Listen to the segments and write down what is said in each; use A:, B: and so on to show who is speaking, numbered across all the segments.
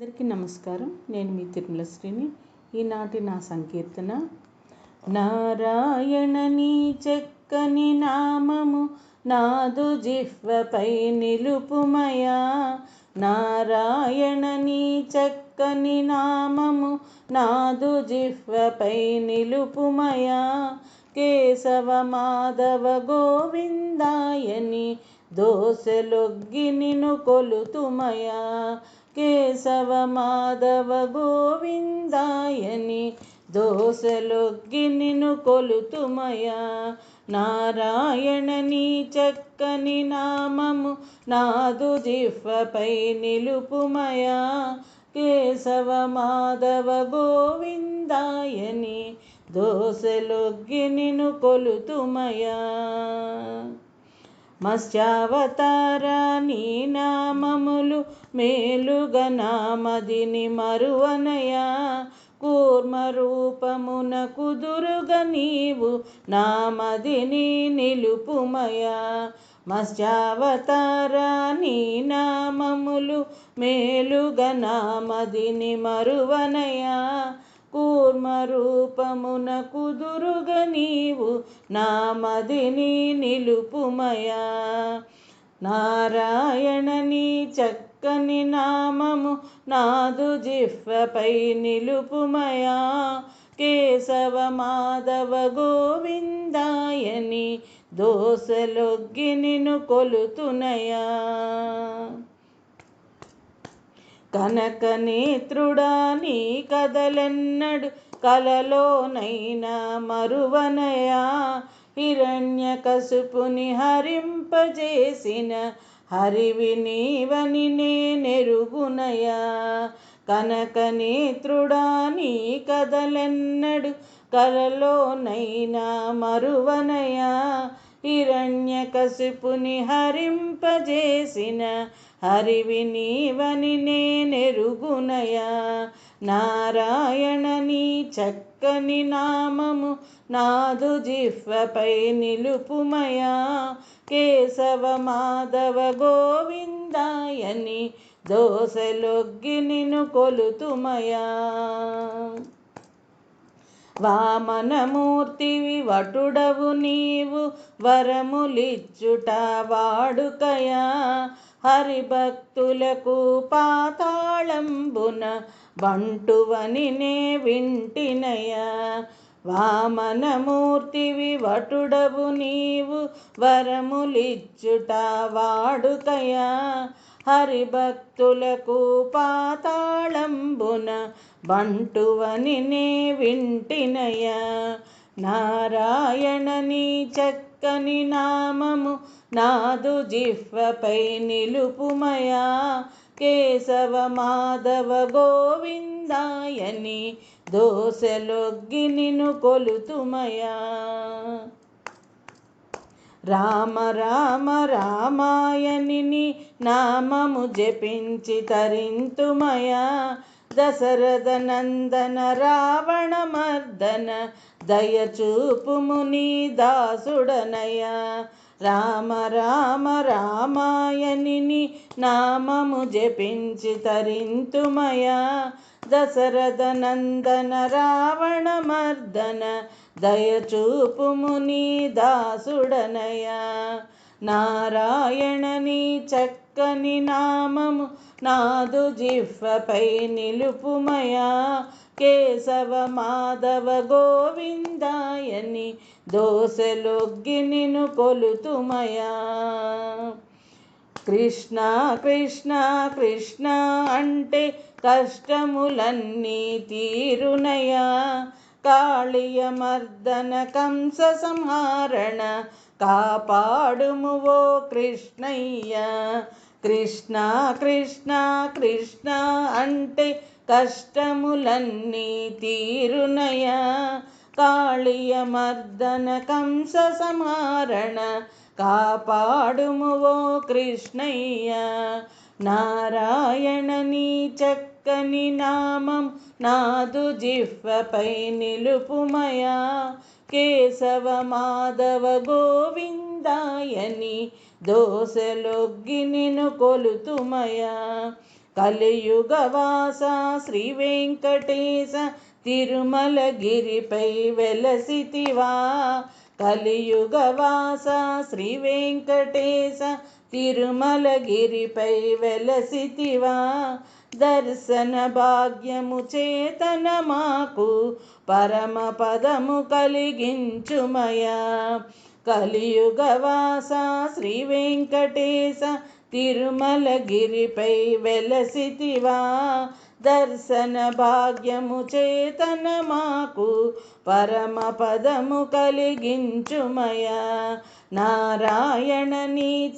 A: అందరికీ నమస్కారం. నేను మీ తిరుమల శ్రీని ఈనాటి నా సంకీర్తన నారాయణ నీ చెక్కని నామము నాదు జిహ్వపై నిలుపుమయా నారాయణ నీ చక్కని నామము నాదు జిహ్వపై నిలుపుమయా కేశవ మాధవ గోవిందాయని దోశలొగ్గి నిను కొలుతుమయా. కేశవ మాధవ గోవిందాయని దోసలొగ్గి నిన్ను కొలుతుమయా. నారాయణ నీ చక్కని నామము నాదు జిహ్వపై నిలుపుమయా. కేశవ మాధవ గోవిందాయని దోసలొగ్గి నిన్ను కొలుతుమయా. మత్స్యావతార నీ నామములు మేలుగా నామదిని మరువనయా. కూర్మ రూపమున కుదురుగ నీవు నామదిని నిలుపుమయా. మత్స్యావతార నీ నామములు మేలుగా నామదిని మరువనయా. కూర్మ రూపమున కుదురుగ నీవు నామదిని నిలుపుమయా. నారాయణని చక్కని నామము నాదు జిహ్వపై నిలుపుమయా. కేశవ మాధవ గోవిందాయని దోసలొగ్గి నిను కొలుతునయా. కనక నేత్రుడా నీ కదలెన్నడు కలలోనైనా మరువనయా. హిరణ్య కసుపుని హరింపజేసిన హరివి నీవని నేనెరుగునయా. కనక నేత్రుడా నీ కదలెన్నడు కలలోనైనా మరువనయా. హిరణ్య కసుపుని హరింపజేసిన హరివి నీవని నేనెరుగునయా. నారాయణ నీ చక్కని నామము నాదు జిహ్వపై నిలుపుమయా. కేశవ మాధవ గోవిందాయని దోశలొగ్గి నిను కొలుతుమయా. వామనమూర్తివి వటుడవు నీవు వరములిచ్చుట వాడుకయా. హరిభక్తులకు పాతాళంబున బంటువని నే వింటినయ. వామనమూర్తివి వటుడవు నీవు వరములిచ్చుట వాడుకయా. హరిభక్తులకు పాతాళంబున బంటువని నే వింటినయ. నారాయణ నీ చక్కని నామము నాదు జిహ్వపై నిలుపుమయా. కేశవ మాధవ గోవిందాయని దోశలొగ్గి నిను కొలుతుమయా. రామ రామ రామాయణిని నామము జపించి తరింతుమయా. దశరథ నందన రావణ మర్దన దయచూపుము నీ దాసుడనయ. రామ రామ రామాయణిని నామము జపించి తరింతుమయా. దశరథ నందన రావణ మర్దన దయచూపుము నీ దాసుడనయ. నారాయణని చక్కని నామము నాదు జిహ్వపై నిలుపుమయా. కేశవ మాధవ గోవిందాయని దోసెలొగ్గి నిను కొలుతుమయా. కృష్ణ కృష్ణ కృష్ణ అంటే కష్టములన్నీ తీరునయా. కాళీయ మర్దన కంస సంహారణ కాపాడుము ఓ కృష్ణయ్య. కృష్ణ కృష్ణ కృష్ణ అంటే కష్టములన్నీ తీరునయ? కాళియ మర్దన కంస సమారణ కాపాడుము ఓ కృష్ణయ్య. నారాయణ నీ చక్కని నామం నాదు జిహ్వపై నిలుపుమయా. కేశవ మాధవ గోవిందాయని దోశలొగ్గి నిను కొలుతుమయా. కలియుగవాస శ్రీ వెంకటేశ తిరుమలగిరిపై వెలసితివా. కలియుగవాస శ్రీ వెంకటేశ తిరుమలగిరిపై వెలసితివా. దర్శన భాగ్యము చేతన మాకు పరమ పదము కలిగించుమయా. కలియుగవాస శ్రీ వెంకటేశ తిరుమలగిరిపై వెలసితివా? దర్శన భాగ్యము చేతన మాకు పరమ పదము కలిగించుమయ? నారాయణ నీ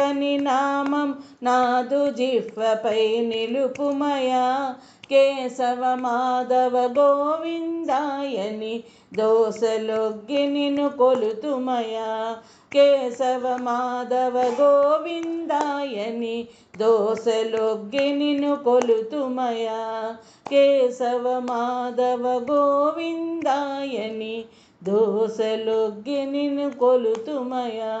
A: చక్కని నామం నాదు జిహ్వపై నిలుపుమయా. కేశవ మాధవ గోవిందాయని దోసలొగ్గి నిన్ను కొలుతుమయా. కేశవ మాధవ గోవిందాయని దోసలొగ్గి నిన్ను కొలుతుమయా. కేశవ మాధవ గోవిందాయని దోసలొగ్గి నిన్ను కొలుతుమయా.